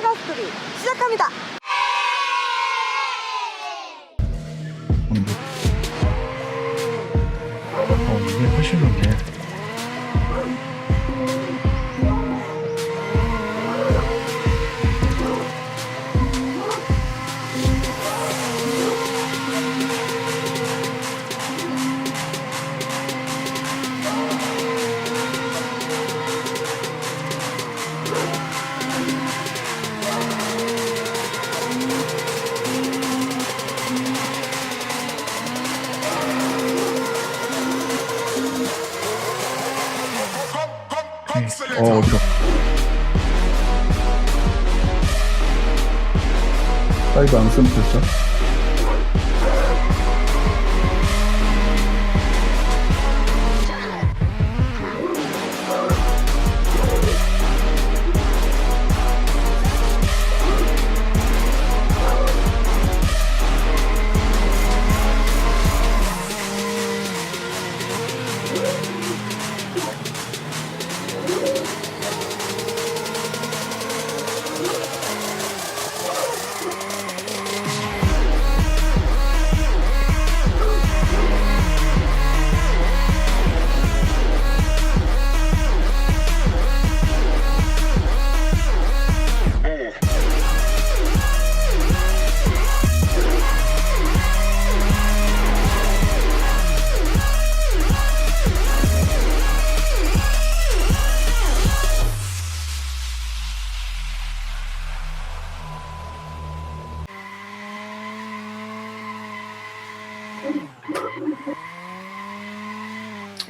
사과 스토리 시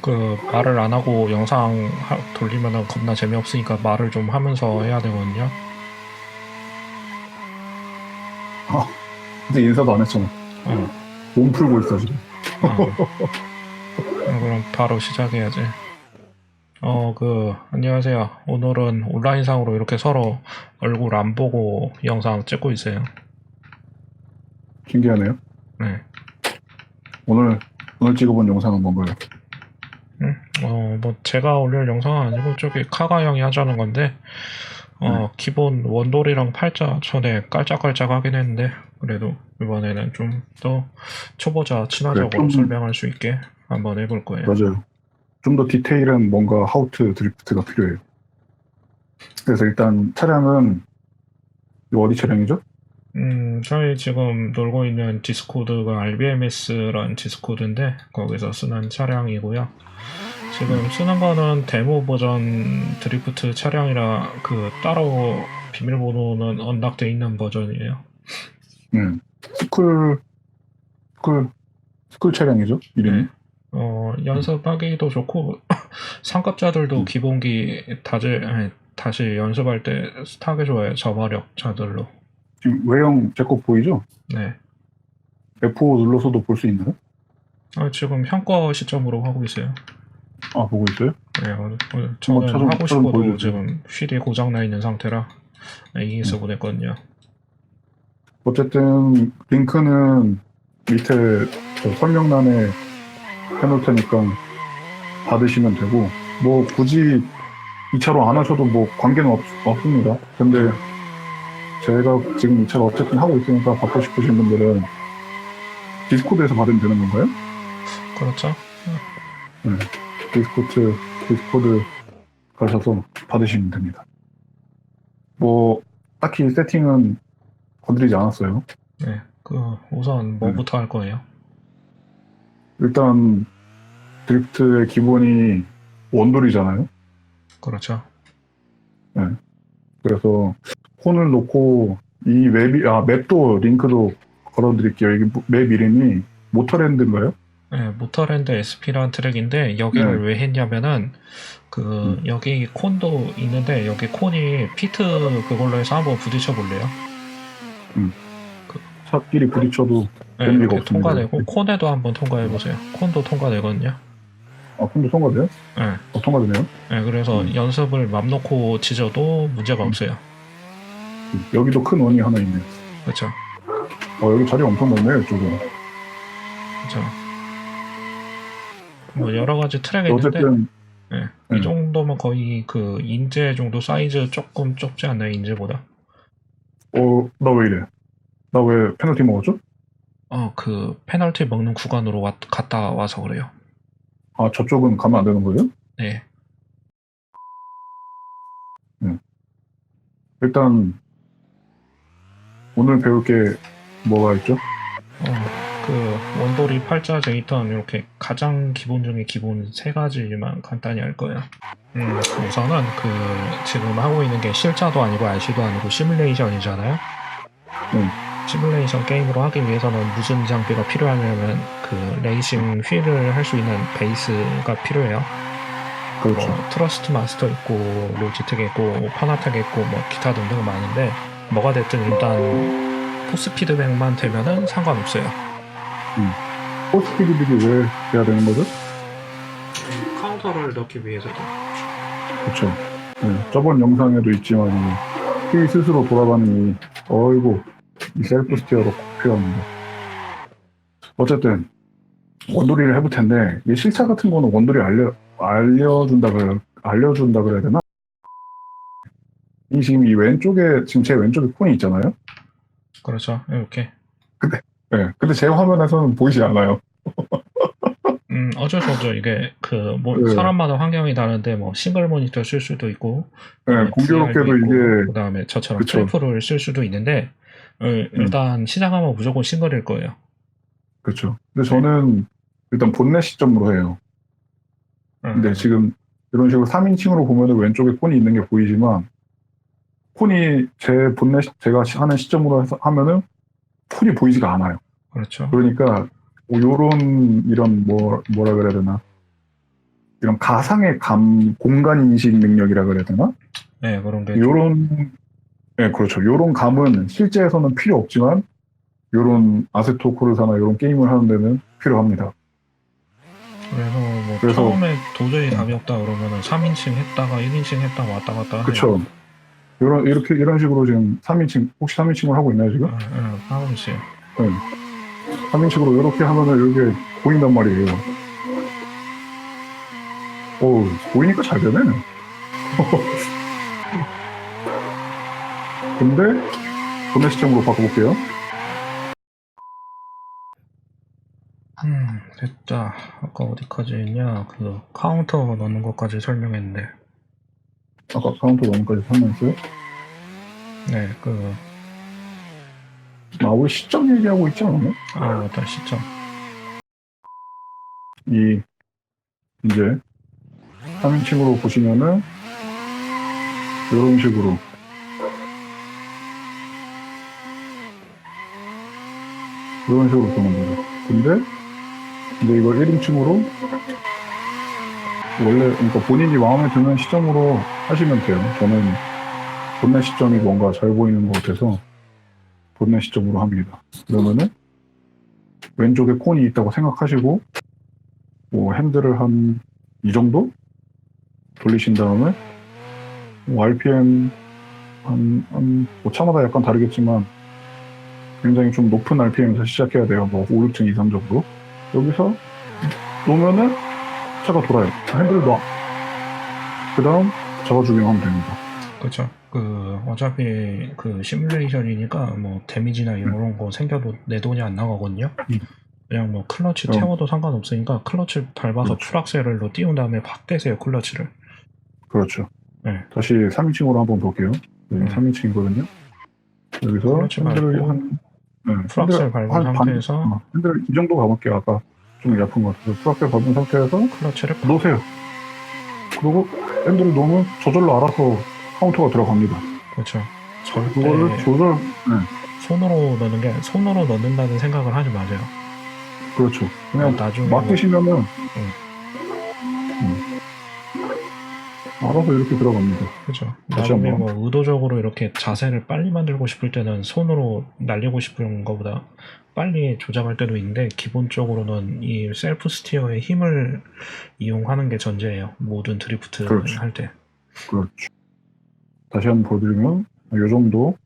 그 말을 안 하고 영상 하- 돌리면은 겁나 재미없으니까 말을 좀 하면서 해야 되거든요. 근데 인사도 안 했잖아. 어, 몸 풀고 있어, 지금. 어. 어, 그럼 바로 시작해야지. 어, 그, 안녕하세요. 오늘은 온라인상으로 이렇게 서로 얼굴 안 보고 영상 찍고 있어요. 신기하네요. 네. 오늘, 오늘 찍어본 영상은 뭔가요? 어, 뭐, 제가 올릴 영상은 아니고, 저기, 카가 형이 하자는 건데, 어, 기본 원돌이랑 팔자 전에 깔짝깔짝 하긴 했는데, 그래도 이번에는 좀 더 초보자 친화적으로 그래, 좀- 설명할 수 있게 한번 해볼 거예요. 맞아요. 좀 더 디테일한 뭔가 하우트 드리프트가 필요해요. 그래서 일단 차량은, 어디 차량이죠? 음, 저희 지금 놀고 있는 디스코드가 RBMS라는 디스코드인데, 거기서 쓰는 차량이고요. 지금 쓰는 거는 데모 버전 드리프트 차량이라 그 따로 비밀번호는 언락돼 있는 버전이에요. 음. 스쿨, 스쿨, 스쿨 차량이죠? 이름이? 네. 어, 연습하기도 좋고, 상급자들도 음. 기본기 다시, 아니, 다시 연습할 때 타기 좋아요. 저마력 자들로. 지금 외형 제 거 보이죠? 네. F5 눌러서도 볼 수 있나요? 어, 지금 현거 시점으로 하고 있어요. 아, 보고 있어요? 네, 어, 어, 저는 차 좀- 하고 차 좀 싶어도 보여주세요. 지금 휠이 고장 나 있는 상태라 AES 음. 보냈거든요. 어쨌든 링크는 밑에 저 설명란에 해놓을 테니까 받으시면 되고 뭐 굳이 2차로 안 하셔도 뭐 관계는 없, 없습니다. 근데 제가 지금 2차로 어쨌든 하고 있으니까 받고 싶으신 분들은 디스코드에서 받으면 되는 건가요? 그렇죠? 디스코드, 디스코드 가셔서 받으시면 됩니다. 뭐 딱히 세팅은 건드리지 않았어요. 네. 그, 우선 뭐부터 할 거예요? 일단 드리프트의 기본이 원돌이잖아요. 그렇죠. 그래서 폰을 놓고 이 맵이 아 맵도 링크도 걸어드릴게요. 이게 맵 이름이 모터랜드인가요? 네, 모터랜드 SP라는 트랙인데 여기를 네. 왜 했냐면은 그 음. 여기 콘도 있는데 여기 콘이 피트 그걸로 해서 한번 부딪혀 볼래요? 차끼리 부딪혀도 네, 이렇게. 통과되고 콘에도 한번 통과해 보세요. 콘도 통과되거든요. 아 폰도 통과돼요? 네, 어, 통과되네요. 네, 그래서 음. 연습을 맘 놓고 지져도 문제가 음. 없어요. 음, 여기도 큰 원이 하나 있네요. 그렇죠. 어 여기 자리 엄청 넓네요. 이쪽은. 그렇죠. 뭐 여러 가지 트랙이 있는데 어쨌든 네, 음. 이 정도면 거의 그 인제 정도 사이즈 조금 좁지 않나요? 인제보다? 어, 나 왜 이래? 나 왜 페널티 먹었죠? 어, 그 페널티 먹는 구간으로 왔, 갔다 와서 그래요. 아, 저쪽은 가면 안 되는 거예요? 네. 일단, 오늘 배울 게 뭐가 있죠? 어, 그 원돌이 팔자 데이터는 이렇게 가장 기본 중에 기본 세 가지만 간단히 할 거예요. 음, 우선은 그 지금 하고 있는 게 실자도 아니고 RC도 아니고 시뮬레이션이잖아요. 음. 시뮬레이션 게임으로 하기 위해서는 무슨 장비가 필요하냐면 그 레이싱 휠을 할 수 있는 베이스가 필요해요. 그렇죠. 뭐 트러스트 마스터 있고 로지텍 있고 파나텍 있고 뭐 기타 등등 많은데 뭐가 됐든 일단 포스 피드백만 되면은 상관없어요. 포스 피드들이 왜 돼야 되는 거죠? 카운터를 넣기 위해서도. 그렇죠. 네, 저번 영상에도 있지만 이 스스로 돌아가는 이 어이구 이 셀프 스티어로 꼭 필요합니다. 어쨌든 원돌이를 해볼 텐데 이 실차 같은 거는 원돌이 알려 알려준다 그래 알려준다 그래야 되나? 이 지금 이 왼쪽에 지금 제 왼쪽에 콘이 있잖아요. 그렇죠. 이렇게. 네, 근데 제 화면에서는 보이지 않아요. 음, 어쩔 수 없죠. 이게 그뭐 네. 사람마다 환경이 다른데 뭐 싱글 모니터 쓸 수도 있고 네, 공교롭게도 이게 그다음에 저처럼 그쵸. 트리플을 쓸 수도 있는데 어, 일단 시작하면 무조건 싱글일 거예요. 그렇죠. 근데 저는 일단 본넷 시점으로 해요. 음, 근데 지금 이런 식으로 3인칭으로 보면은 왼쪽에 폰이 있는 게 보이지만 폰이 제 본넷 제가 하는 시점으로 해서 하면은 폰이 보이지가 않아요. 그렇죠. 그러니까 뭐 요런 이런 뭐 뭐라 그래야 되나 이런 가상의 감 공간 인식 능력이라 그래야 되나 네, 그런 게 요런 네 그렇죠. 요런 감은 실제에서는 필요 없지만 요런 아세토 코르사나 요런 게임을 하는 데는 필요합니다. 그래서 뭐 그래서- 처음에 도저히 답이 없다 그러면은 3인칭 했다가 1인칭 했다가 왔다 갔다 해요. 그렇죠. 요런 이렇게 이런 식으로 지금 3인칭 혹시 3인칭을 하고 있나요 지금? 응, 있어요. 3인칭으로 이렇게 하면은 이게 보인단 말이에요. 오, 보이니까 잘 되네. 근데, 도매 시점으로 바꿔볼게요. 음, 됐다. 아까 어디까지 했냐? 그 카운터 넣는 것까지 설명했는데. 아까 카운터 넘까지 설명했어요. 네, 그 아, 우리 시점 얘기하고 있지 않았나? 아, 맞다 시점. 이, 이제, 3인칭으로 보시면은, 이런 식으로. 이런 식으로 보는 거죠. 근데, 이제 이걸 1인칭으로, 원래, 그러니까 본인이 마음에 드는 시점으로 하시면 돼요. 저는 본넷 시점이 뭔가 잘 보이는 것 같아서, 본넷 시점으로 합니다. 그러면은, 왼쪽에 콘이 있다고 생각하시고, 뭐 핸들을 한 이 정도 돌리신 다음에 뭐 RPM 한, 한, 뭐 차마다 약간 다르겠지만 굉장히 좀 높은 RPM에서 시작해야 돼요. 뭐 5, 6층 이상 정도. 여기서 놓으면은 차가 돌아요. 핸들을 놔. 그 다음 잡아주기만 하면 됩니다. 그렇죠. 그 어차피 그 시뮬레이션이니까 뭐 데미지나 이런 거 생겨도 내 돈이 안 나가거든요. 음. 그냥 뭐 클러치 그럼. 태워도 상관없으니까 클러치 밟아서 그렇죠. 풀악셀로 띄운 다음에 확 떼세요 클러치를. 그렇죠. 네. 다시 3인칭으로 한번 볼게요. 네, 음. 3인칭이거든요. 여기서 핸들을 한, 네, 핸들 밟은 한 상태에서 어, 핸들 이 정도 가볼게요. 아까 좀 얕은 것 같아서 풀악셀 밟은 상태에서 클러치를 팍- 놓으세요. 그리고 핸들을 놓으면 저절로 알아서 카운터가 들어갑니다. 그렇죠. 절대 그거를 조절, 손으로 넣는 게 손으로 넣는다는 생각을 하지 마세요. 그렇죠. 그냥 나중에 뭐- 맡기시면은 음. 알아서 이렇게 들어갑니다. 그죠. 다시 나중에 한번. 뭐 의도적으로 이렇게 자세를 빨리 만들고 싶을 때는 손으로 날리고 싶은 것보다 빨리 조작할 때도 있는데 기본적으로는 이 셀프 스티어의 힘을 이용하는 게 전제예요. 모든 드리프트 그렇죠. 할 때. 그렇죠. 다시 한번 보여드리면 이 정도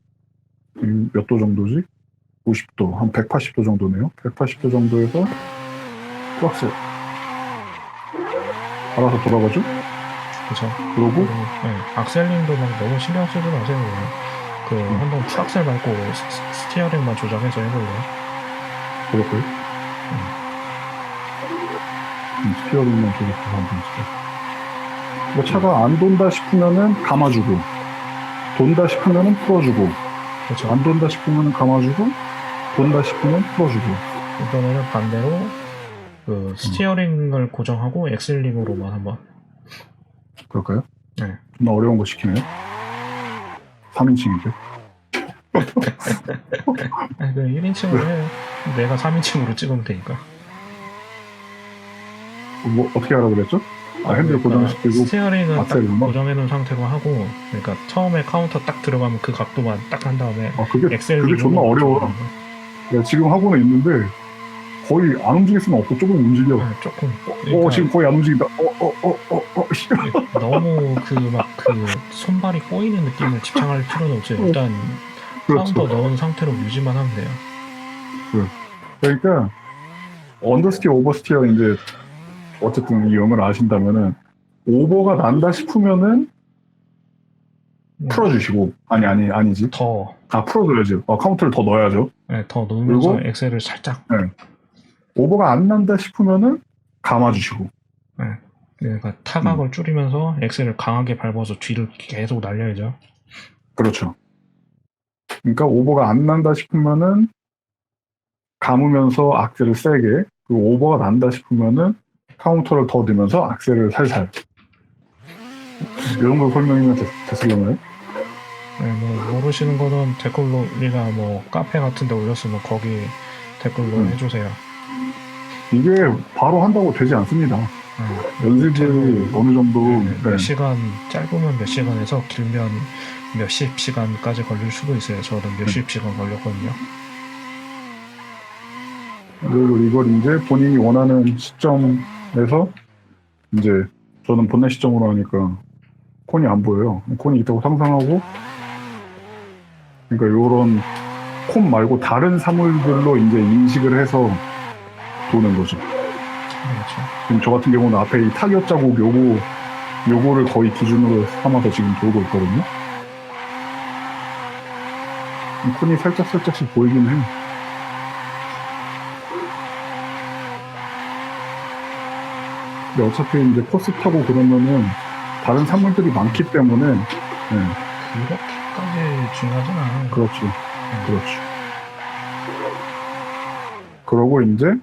몇 도 정도지? 90도, 한 180도 정도네요. 180도 정도에서 플락스 알아서 돌아가죠? 그죠. 그러고 그리고 네, 악셀링도 막 너무 신경 쓰지 마세요. 그 한번 풀악셀 밟고 스- 스- 스티어링만 조정해서 해볼래요? 그렇고요. 음, 스피어링만 조작해서 한번 있어요. 뭐 차가 안 돈다 싶으면은 감아주고, 돈다 싶으면은 풀어주고, 그렇죠. 안 돈다 싶으면은 감아주고, 돈다 싶으면 풀어주고. 이번에는 반대로 그 스티어링을 고정하고 엑셀링으로만 한번 그럴까요? 네. 좀 어려운 거 시키네요. 3인칭인데. 아니 그 1인칭으로 해요 내가 3인칭으로 찍으면 되니까 뭐, 어떻게 하라고 그랬죠? 아, 핸들 고정시키고, 스티어링은 딱 악셀만? 고정해놓은 상태로 하고 그러니까 처음에 카운터 딱 들어가면 그 각도만 딱 한 다음에 아, 그게, 엑셀링 그게 존나 어려워. 내가 지금 하고는 있는데, 거의 안 움직일 수는 없고, 조금 움직여. 아, 조금 어, 그러니까 지금 거의 안 움직인다. 어, 어, 어, 어, 어, 씨. 너무 그 막 그 손발이 꼬이는 느낌을 집착할 필요는 없어요 일단 그렇죠. 카운터 넣은 상태로 유지만 하면 돼요 그러니까 언더스티어 오버스티어 이제 어쨌든 이 영어를 아신다면은 오버가 난다 싶으면은 음. 풀어주시고 아니 아니 아니지 더 아 풀어줘야죠 어, 카운트를 더 넣어야죠 네, 더 넣으면서 그리고? 엑셀을 살짝 오버가 안 난다 싶으면은 감아주시고 그러니까 음. 타각을 줄이면서 엑셀을 강하게 밟아서 뒤를 계속 날려야죠. 그렇죠 그러니까 오버가 안 난다 싶으면은 감으면서 악셀을 세게 그리고 오버가 난다 싶으면은 카운터를 더 넣으면서 악셀을 살살 이런 걸 설명이면 됐, 됐을려나요? 네, 뭐 모르시는 거는 댓글로 우리가 뭐 카페 같은 데 올렸으면 거기 댓글로 음. 해주세요. 이게 바로 한다고 되지 않습니다. 네. 연습이 어느 정도 네, 네, 몇 시간 짧으면 몇 시간에서 길면 몇십 시간까지 걸릴 수도 있어요. 저는 몇십 시간 걸렸거든요. 그리고 이걸 이제 본인이 원하는 시점에서 이제 저는 본넷 시점으로 하니까 콘이 안 보여요. 콘이 있다고 상상하고 그러니까 요런 콘 말고 다른 사물들로 이제 인식을 해서 도는 거죠. 그렇죠. 지금 저 같은 경우는 앞에 이 타격 자국 요거 요거를 거의 기준으로 삼아서 지금 돌고 있거든요. 콘이 살짝 살짝씩 보이긴 해요. 근데 어차피 이제 코스 타고 그러면은 다른 산물들이 많기 때문에 네, 그렇게까지 중요하진 않아요. 그렇죠. 그렇죠. 그러고 이제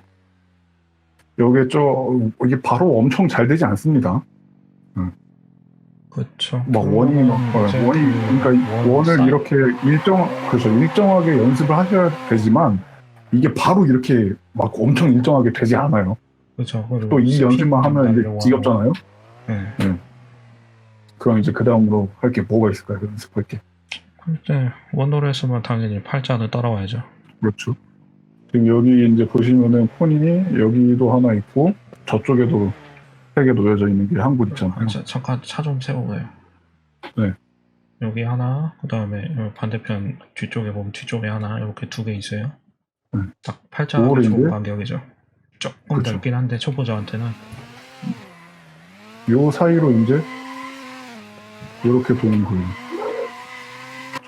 여기에 저 이게 바로 엄청 잘 되지 않습니다. 그렇죠. 막 원이 막 어, 이제 원이 그 그러니까 원 원을 이렇게 일정 그렇죠 일정하게 연습을 하셔야 되지만 이게 바로 이렇게 막 엄청 일정하게 되지 않아요. 그렇죠. 또 이 연습만 하면 이제 지겹잖아요. 하고. 네. 그럼 이제 그 다음으로 할 게 뭐가 있을까요? 연습할 게 이제 원더로 했으면 당연히 팔자는 따라와야죠. 그렇죠. 지금 여기 이제 보시면은 폰이 여기도 하나 있고 저쪽에도 세 개 놓여져 있는 게 한 곳 있잖아요. 아, 자, 잠깐 차 좀 세워봐요. 네. 여기 하나, 그 다음에 반대편 뒤쪽에 보면 뒤쪽에 하나, 이렇게 두 개 있어요. 네. 딱 팔자가 좋은 간격이죠. 조금 그쵸. 넓긴 한데 초보자한테는 요 사이로 이제 이렇게 도는 거예요.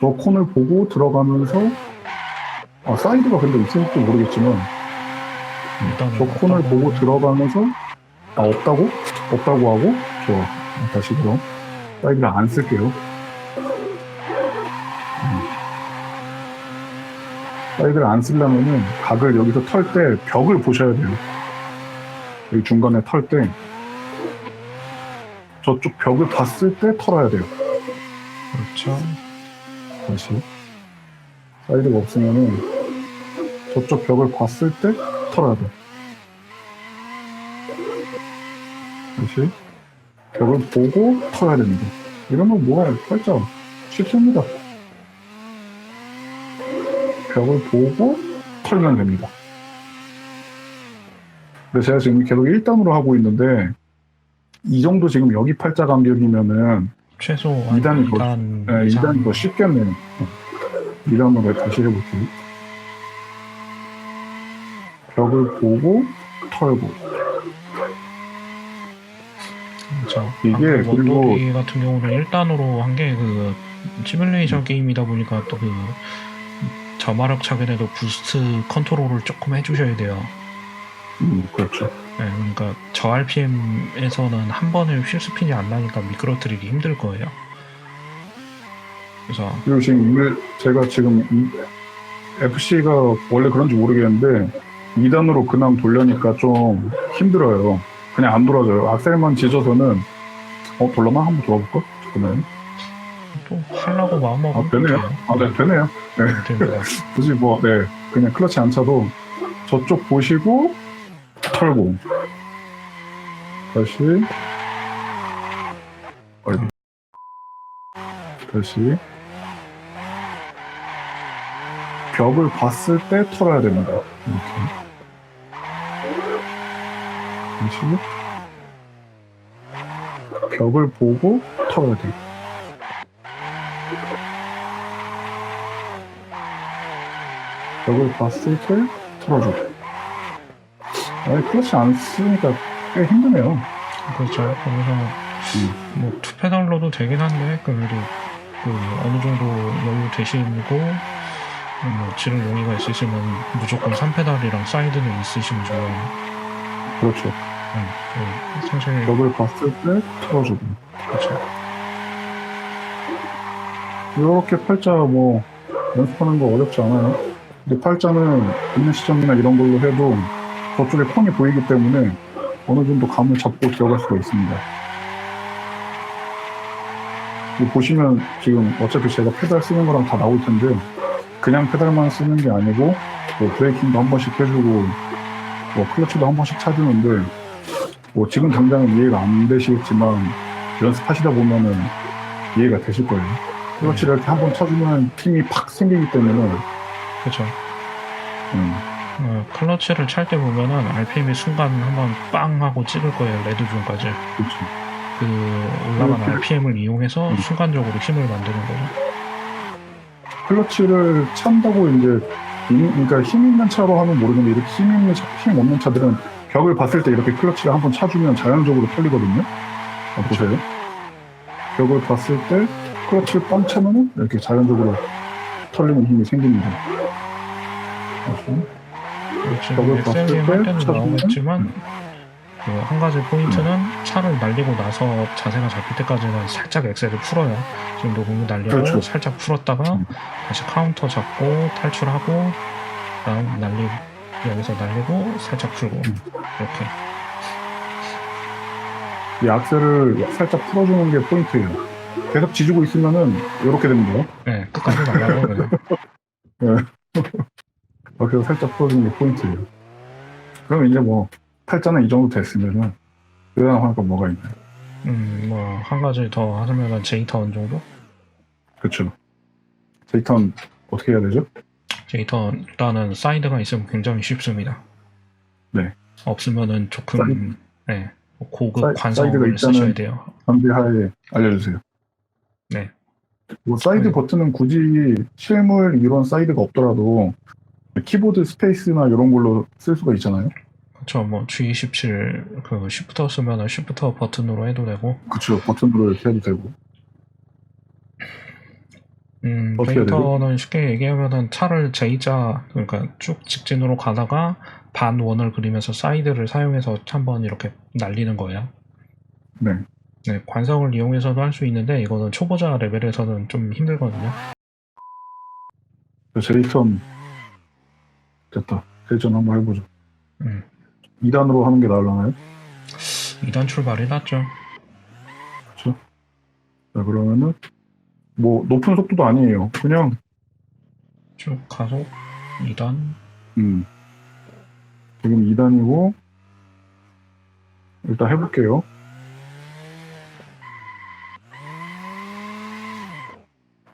저 콘을 보고 들어가면서 아 사이드가 근데 있을지 모르겠지만 일단은 저 어떤 보고 들어가면서 아 없다고? 없다고 하고 좋아 다시 그럼 사이드를 안 쓸게요. 음. 사이드를 안 쓰려면은 각을 여기서 털 때 벽을 보셔야 돼요. 여기 중간에 털 때 저쪽 벽을 봤을 때 털어야 돼요. 그렇죠. 다시 사이드가 없으면은 저쪽 벽을 봤을 때 털어야 돼. 다시 벽을 보고 털어야 됩니다. 이러면 뭐가 살짝 쉽습니다. 벽을 보고 털면 됩니다. 근데 제가 지금 계속 1단으로 하고 있는데 이 정도 지금 여기 팔자 간격이면은 최소 이단이 더- 2단 네, 이상. 일단 더 쉽겠네요. 이런 거 다시 해볼게요. 벽을 보고 털고 그렇죠. 이게 방금 그리고- 원더기 같은 경우는 1단으로 한 게 그 시뮬레이션 게임이다 보니까 또 그 저마력 차게 돼도 부스트 컨트롤을 조금 해주셔야 돼요. 음, 그렇죠. 네, 그러니까 저 RPM에서는 한 번에 휠스핀이 안 나니까 미끄러뜨리기 힘들 거예요. 그래서 그리고 지금 이게 제가 지금 이 FC가 원래 그런지 모르겠는데 2단으로 그냥 돌려니까 좀 힘들어요. 그냥 안 돌아져요. 악셀만 짖어서는 어 돌려나 한번 돌아볼까? 잠깐만. 또 하려고 마음먹으면 아, 되네요. 아, 네, 되네요. 됩니다. 굳이 뭐, 네, 그냥 클러치 안 차도 저쪽 보시고 털고 다시 어디 다시 벽을 봤을 때 털어야 됩니다. 이렇게 다시 벽을 보고 털어야 돼요. 벽을 봤을 때 털어주고 아니 안 쓰니까 꽤 힘드네요. 그렇죠. 거기서 뭐 투페달로도 되긴 한데 그래도 그 어느 정도 여유 되시고 뭐 지름 용의가 있으시면 무조건 3페달이랑 사이드는 있으시면 좋아요. 그렇죠. 네, 그 사실 벽을 봤을 때 털어주고 그렇죠. 이렇게 팔자 뭐 연습하는 거 어렵지 않아요. 근데 팔자는 있는 시점이나 이런 걸로 해도 저쪽에 콘이 보이기 때문에 어느 정도 감을 잡고 들어갈 수가 있습니다. 보시면 지금 어차피 제가 페달 쓰는 거랑 다 나올 텐데 그냥 페달만 쓰는 게 아니고 뭐 브레이킹도 한 번씩 해주고 뭐 클러치도 한 번씩 차주는데 뭐 지금 당장은 이해가 안 되시겠지만 연습하시다 보면은 이해가 되실 거예요. 클러치를 이렇게 한 번 쳐주면 힘이 팍 생기기 때문에 그렇죠. 음, 어, 클러치를 찰 때 보면은 RPM이 순간 한번 빵 하고 찍을 거예요. 레드 존까지. 그렇죠. 그 올라간 이렇게. RPM을 이용해서 음. 순간적으로 힘을 만드는 거죠. 클러치를 찬다고 이제 힘- 그러니까 힘 있는 차로 하면 모르는데 이렇게 힘 있는 차, 힘 없는 차들은 벽을 봤을 때 이렇게 클러치를 한번 차주면 자연적으로 털리거든요. 어, 보세요. 벽을 봤을 때 클러치를 빵 차면은 이렇게 자연적으로 털리는 힘이 생깁니다. 그렇죠? 벽을 봤을 때 차주면 나오겠지만 그한 가지 포인트는 차를 날리고 나서 자세가 잡힐 때까지는 살짝 엑셀을 풀어요. 지금 녹음이 날리고 그렇죠. 살짝 풀었다가 음. 다시 카운터 잡고 탈출하고 그다음 날리고 여기서 날리고 살짝 풀고 음. 이렇게 이 악셀을 살짝 풀어주는 게 포인트예요. 계속 지지고 있으면은 이렇게 됩니다. 네, 끝까지 날라고 그냥 이렇게 살짝 풀어주는 게 포인트예요. 그럼 이제 뭐 팔자는 이 정도 됐으면은 그다음 하니까 뭐가 있나요? 음, 뭐 한 가지 더 하자면 제이턴 정도? 그렇죠. 데이턴 어떻게 해야 되죠? 제이턴 일단은 사이드가 있으면 굉장히 쉽습니다. 네. 없으면은 조금 사이드. 네, 고급 사이- 관성을 쓰셔야 돼요. 담비하에 알려주세요. 네. 뭐 사이드 네. 버튼은 굳이 실물 이런 사이드가 없더라도 키보드 스페이스나 이런 걸로 쓸 수가 있잖아요. 그렇죠. 뭐 G27 그 쉬프터 쓰면은 쉬프터 버튼으로 해도 되고, 그렇죠. 버튼으로 해도 되고. 음? 데이터는 쉽게 얘기하면은 차를 J자 그러니까 쭉 직진으로 가다가 반 원을 그리면서 사이드를 사용해서 한번 이렇게 날리는 거예요. 네. 네, 관성을 이용해서도 할 수 있는데 이거는 초보자 레벨에서는 좀 힘들거든요. 제이턴 됐다. 제이턴 한번 해보죠. 음, 2단으로 하는 게 나을라나요? 2단 출발이 낫죠. 그렇죠. 자 그러면은 뭐 높은 속도도 아니에요. 그냥 쭉 가속 2단 음 지금 2단이고 일단 해볼게요.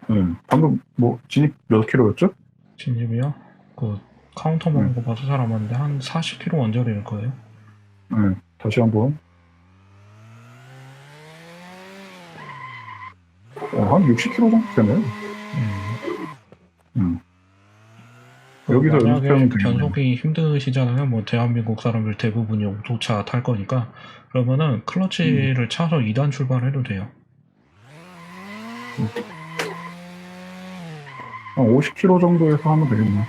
네, 방금 뭐 진입 몇 킬로였죠? 진입이요. 그 카운터 먹는 거 봐서 사람한테 한 40km 원저리일 거예요. 네, 다시 한번. 한 60km 정도 되네요. 음. 음. 그 여기서 만약에 연습하면. 변속이 힘드시잖아요. 뭐 대한민국 사람들 대부분이 오토차 탈 거니까 그러면은 클러치를 차서 2단 출발해도 돼요. 한 50km 정도에서 하면 되겠네.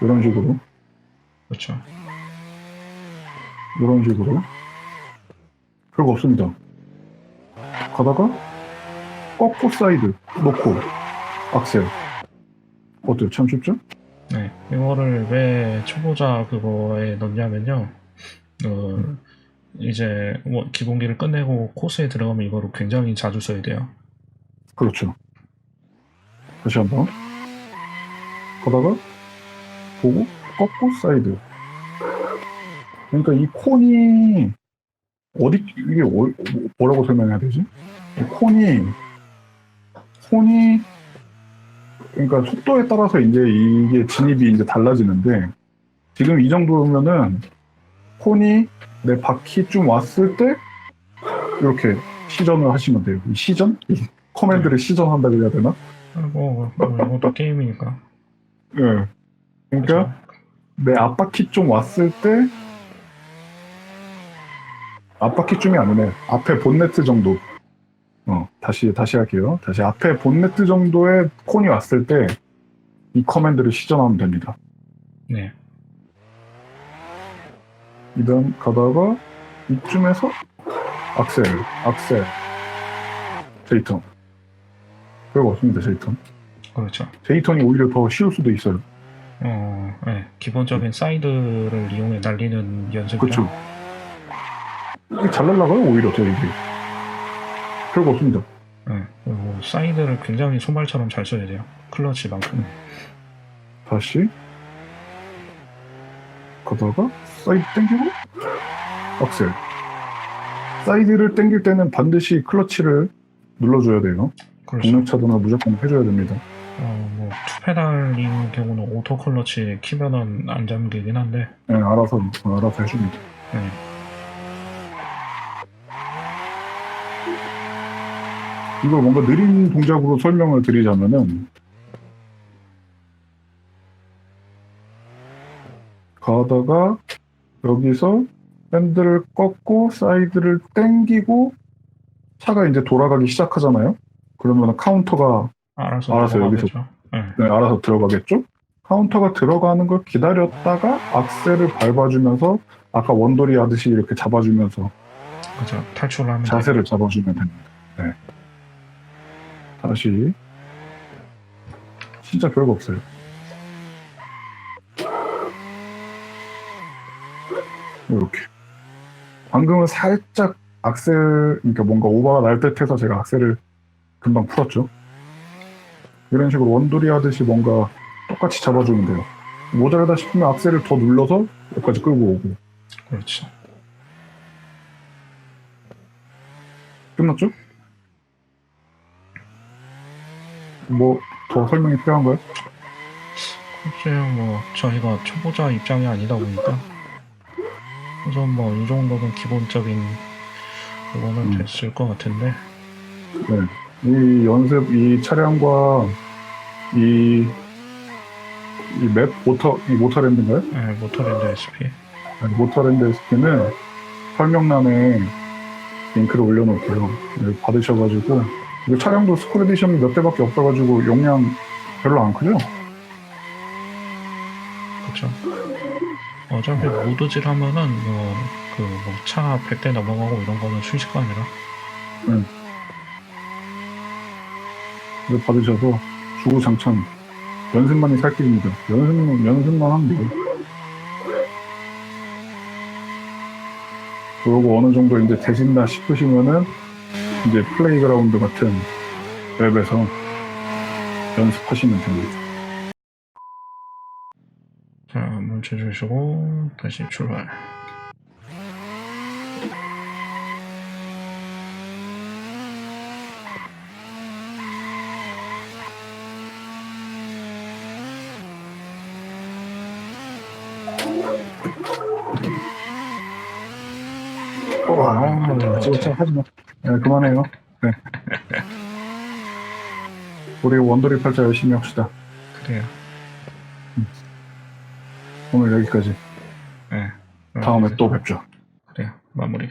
이런 식으로. 그렇죠. 이런 식으로. 별거 없습니다. 가다가 꺾고 사이드 놓고 악셀. 어때요? 참 쉽죠? 네, 이거를 왜 초보자 그거에 넣냐면요. 어, 이제 뭐 기본기를 끝내고 코스에 들어가면 이거를 굉장히 자주 써야 돼요. 그렇죠. 다시 한번. 가다가 보고 꺾고 사이드. 그러니까 이 콘이 어디 이게 어- 뭐라고 설명해야 되지? 이 콘이 콘이 그러니까 속도에 따라서 이제 이게 진입이 이제 달라지는데 지금 이 정도면은 콘이 내 바퀴 좀 왔을 때 이렇게 시전을 하시면 돼요. 이 시전? 이 커맨드를 시전한다 그래야 되나? 뭐, 뭐 이것도 게임이니까. 예. 그러니까 내 앞바퀴 좀 왔을 때 앞바퀴쯤이 아니네. 앞에 본네트 정도. 어, 다시 다시 할게요. 다시 앞에 본네트 정도의 콘이 왔을 때 이 커맨드를 시전하면 됩니다. 네, 이다음 가다가 이쯤에서 악셀, 악셀, 제이턴. 별거 없습니다, 제이턴. 그렇죠. 제이턴이 오히려 더 쉬울 수도 있어요. 어, 네, 기본적인 사이드를 이용해 날리는 연습이죠. 그렇죠. 이게 잘 날라가요, 오히려 더 이게. 별거 없습니다. 네, 그리고 사이드를 굉장히 소말처럼 잘 써야 돼요. 클러치만큼. 다시 가다가 사이드 땡기고 악셀 사이드를 땡길 때는 반드시 클러치를 눌러줘야 돼요 그렇죠. 동력 차도나 무조건 해줘야 됩니다 어, 뭐 투페달인 경우는 오토 클러치 키면은 안 잠기긴 한데. 네, 알아서 어, 알아서 해줍니다 네. 이걸 뭔가 느린 동작으로 설명을 드리자면은 가다가 여기서 핸들을 꺾고 사이드를 땡기고 차가 이제 돌아가기 시작하잖아요. 그러면 카운터가 알아서 알아서 넘어가겠죠. 네. 네, 알아서 들어가겠죠. 카운터가 들어가는 걸 기다렸다가 악셀을 밟아주면서 아까 원돌이 하듯이 이렇게 잡아주면서 그죠. 탈출을 하면 자세를 잡아주면 됩니다. 네. 다시 진짜 별거 없어요. 이렇게 방금은 살짝 악셀 그러니까 뭔가 오버가 날 듯해서 제가 악셀을 금방 풀었죠. 이런 식으로 원돌이 하듯이 뭔가 똑같이 잡아주면 돼요. 모자라다 싶으면 악셀을 더 눌러서 여기까지 끌고 오고 그렇죠. 끝났죠? 뭐 더 설명이 필요한가요? 글쎄요, 뭐 저희가 초보자 입장이 아니다 보니까 우선 뭐 이 정도는 기본적인 그거는 음. 됐을 것 같은데. 이 연습 이 차량과 이 이 맵 모터 이 모터랜드인가요? 네, 모터랜드 SP. 아니, 모터랜드 SP는 설명란에 링크를 올려놓을게요. 네, 받으셔가지고 이거 차량도 스쿨 에디션이 몇 대밖에 없어가지고 용량 별로 안 크죠? 그렇죠. 어차피 모드질 하면은 뭐 그 뭐 차 100대 넘어가고 이런 거는 순식간이라. 이거 받으셔서 주구장창 연습만이 살 길입니다. 연습만 연습만 하면 돼요. 그러고 어느 정도 이제 되신다 싶으시면은 이제 플레이그라운드 같은 웹에서 연습하시면 됩니다. 자, 멈춰 주시고 다시 출발. 아, 진짜 하지 마. 네, 그만해요. 네. 우리 원더리 팔자 열심히 합시다. 그래요. 오늘 여기까지. 네. 다음에 또 뵙죠. 그래요. 마무리.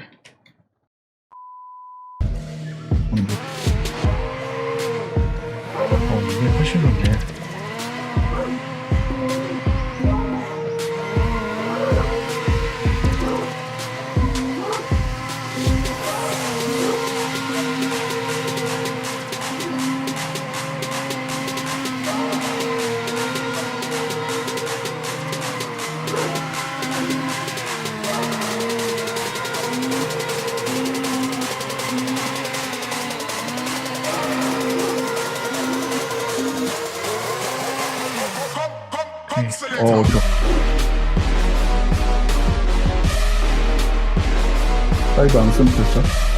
사이드